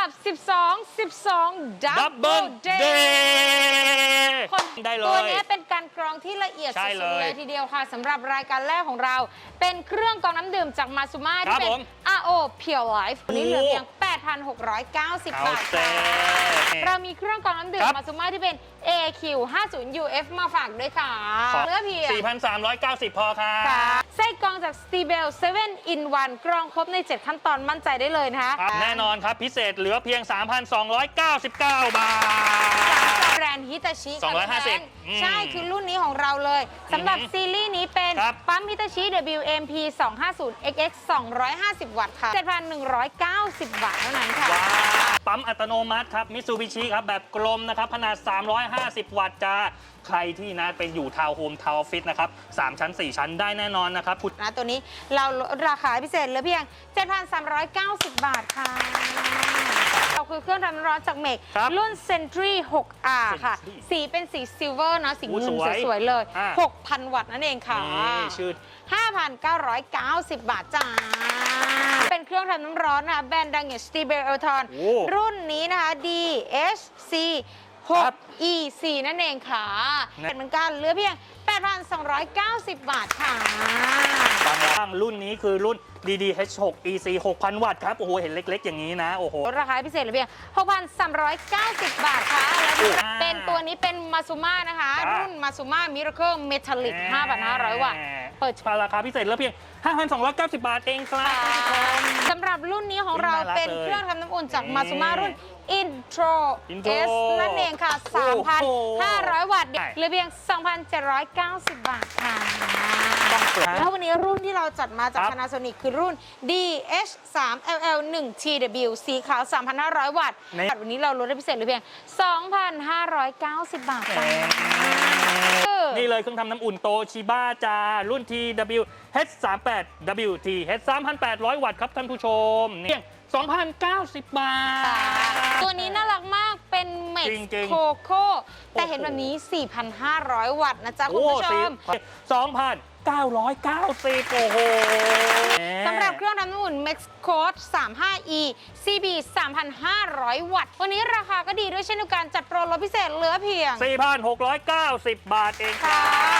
12 12 ดับเบิล Double เด Day ย์คนได้เลตัวยนี้เป็นการกรองที่ละเอียดใช่สุดๆเลยเลยทีเดียวค่ะสำหรับรายการแรกของเรา เป็นเครื่องกรองน้ำดื่มจากมาซูมาครัที่บเป็นผม RO Pure Life วันนี้เหลือเพียง 8,690เอาบาทเซ่ค่ะเรามีเครื่องกรองน้ำดื่มครับ มาซูมาที่เป็น AQ 50 UF มาฝากด้วยค่ะขอเหลือเพียง 4,390 พอค่ะ ค่ะไส้กรองจาก s t e b e l 7 in 1กรองครบใน 7 ขั้นตอนมั่นใจได้เลยนะคะครับแน่นอนครับ พิเศษเหลือเพียง 3,299 บาท จากแบรนด์ฮิตาชิ250ค่ะอืมใช่คือรุ่นนี้ของเราเลยสำหรับอือหือซีรีส์นี้เป็น ครับ ปั๊มฮิตาชิ WMP 250 XX 250 วัตต์ค่ะ 7,190 บาทเท่านั้นค่ะ ว้าวปั๊มอัตโนมัติครับมิ t ซูบิชิครับ แบบกลมนะครับ ขนาด 350 วัตต์จ้า ใครที่นะเป็นอยู่ทาวน์โฮมทาวน์ออฟฟิศนะครับ 3 ชั้น 4 ชั้นได้แน่นอนนะครับคุณ นะตัวนี้เราลดราคาพิเศษเหลือเพียง 7,390 บาทค่ะ เราคือ เครื่องทำน้ำร้อนจากเมกครับรุ่น Century 6R ค่ะ Century สีเป็นสีซิลเวอร์เนาะสีอู้เงินสวยสวยๆเลย อ่า6,000 วัตต์นั่นเองค่ะ นี่ชื่อ 5,990 บาทจ้า เป็นเครื่องทำน้ำร้อนนะคะแบรนด์ดังอย่าง s t e b e l e l t o n โอ้รุ่นนี้นะคะ DHC ครับ6 EC นั่นเองค่ะนะ เป็นเหมือนกันเหลือเพียง 8,290 บาทค่ะ บางร่างรุ่นนี้คือรุ่น DDH6 EC 6,000 วัตต์ครับ โอ้โห เห็นเล็ก ๆ อย่างนี้นะ โอ้โหลดราคาพิเศษเหลือเพียง 6,390 บาทค่ะ และโอ้เป็นตัวนี้เป็นมาซูมานะคะ ครับ รุ่นมาซูมามิราเคิลเมทัลลิก5,500 วัตต์ เปิด ราคาพิเศษเหลือเพียง 5,290 บาทเองครับท่านผู้ชมสำหรับรุ่นนี้ของเราน่ารักเป็นเลยเครื่องทำน้ำอุ่นจากนี่มาซูมารุ่น Intro Intro S นั่นเองค่ะ โอ้โห 3,500 วัตต์ใช่เหลือเพียง 2,790 บาทค่ะ ต้องเปิด แล้ววันนี้รุ่นที่เราจัดมาจาก ครับ Panasonic คือรุ่น DH3LL1TW สีขาว 3,500 วัตต์นี่ วันนี้เราลดได้พิเศษเหลือเพียง 2,590 บาทจ้านี่เลยเครื่องทำน้ำอุ่นโตชิบ้าจารุ่น TW H38 WT H 3,800 วัตต์ครับท่านผู้ชมเนี่ย 2,090 บาท ตัวนี้น่ารักมากเป็นเม็กจริงๆโคโค่แต่โอ้โหเห็นแบบนี้ 4,500 วัตต์นะจ๊ะ คุณโอ้ผู้ชมสองพันเก้าร้อยเก้าสิบโอ้โห สำหรับเครื่องทำน้ำอุ่น Max Code 35E CB 3,500 วัตต์ วันนี้ราคาก็ดีด้วยเช่นเดียวกันจัดโปรลดพิเศษเหลือเพียง 4,690 บาทเองคค่ะรั